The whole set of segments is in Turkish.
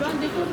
Ben dekor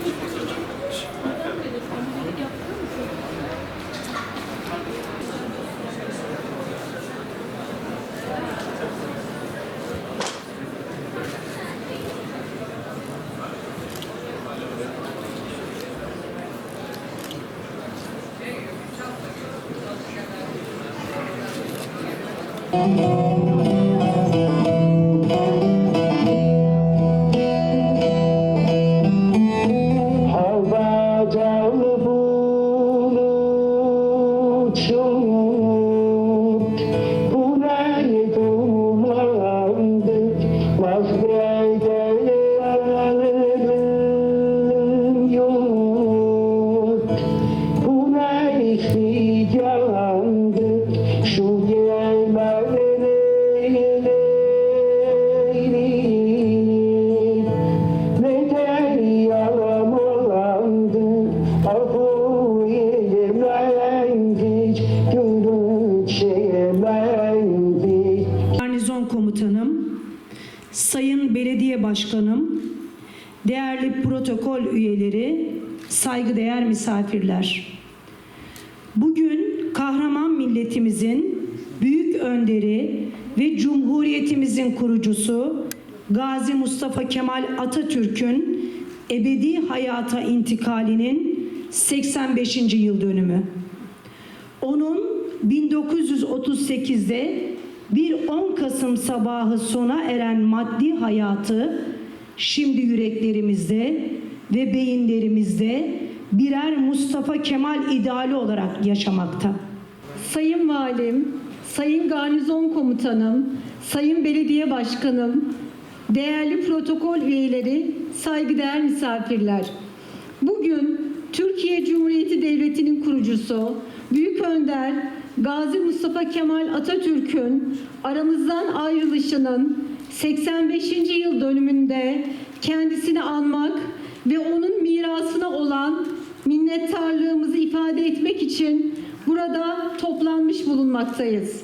Sayın Belediye Başkanım, değerli protokol üyeleri, saygıdeğer misafirler. Bugün kahraman milletimizin büyük önderi ve Cumhuriyetimizin kurucusu Gazi Mustafa Kemal Atatürk'ün ebedi hayata intikalinin 85. yıl dönümü. Onun 1938'de bir 10 Kasım sabahı sona eren maddi hayatı şimdi yüreklerimizde ve beyinlerimizde birer Mustafa Kemal ideali olarak yaşamakta. Sayın Valim, Sayın Garnizon Komutanım, Sayın Belediye Başkanım, değerli protokol üyeleri, saygıdeğer misafirler. Bugün Türkiye Cumhuriyeti Devleti'nin kurucusu, Büyük Önder Gazi Mustafa Kemal Atatürk'ün aramızdan ayrılışının 85. yıl dönümünde kendisini anmak ve onun mirasına olan minnettarlığımızı ifade etmek için burada toplanmış bulunmaktayız.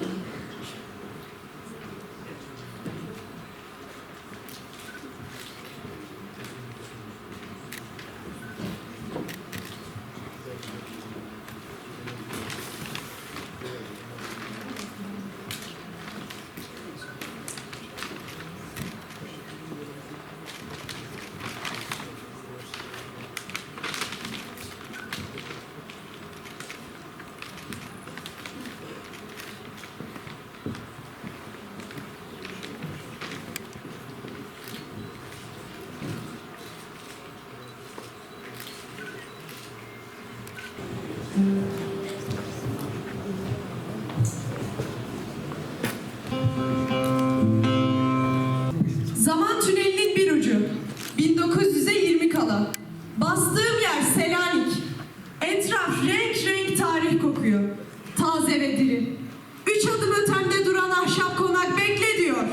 Zaman tünelinin bir ucu. 1900'e 20 kala. Bastığım yer Selanik. Etraf renk renk tarih kokuyor. Taze ve diri. Üç adım ötemde duran ahşap konak bekle diyor.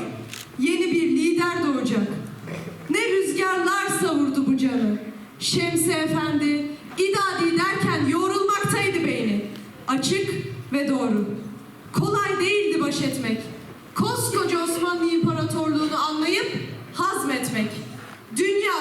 Yeni bir lider doğacak. Ne rüzgarlar savurdu bu canı. Şemsi Efendi, idadi derken yorulmaktaydı beyni. Açık ve doğru. Kolay değildi baş etmek. Osmanlı İmparatorluğunu anlayıp hazmetmek. Dünya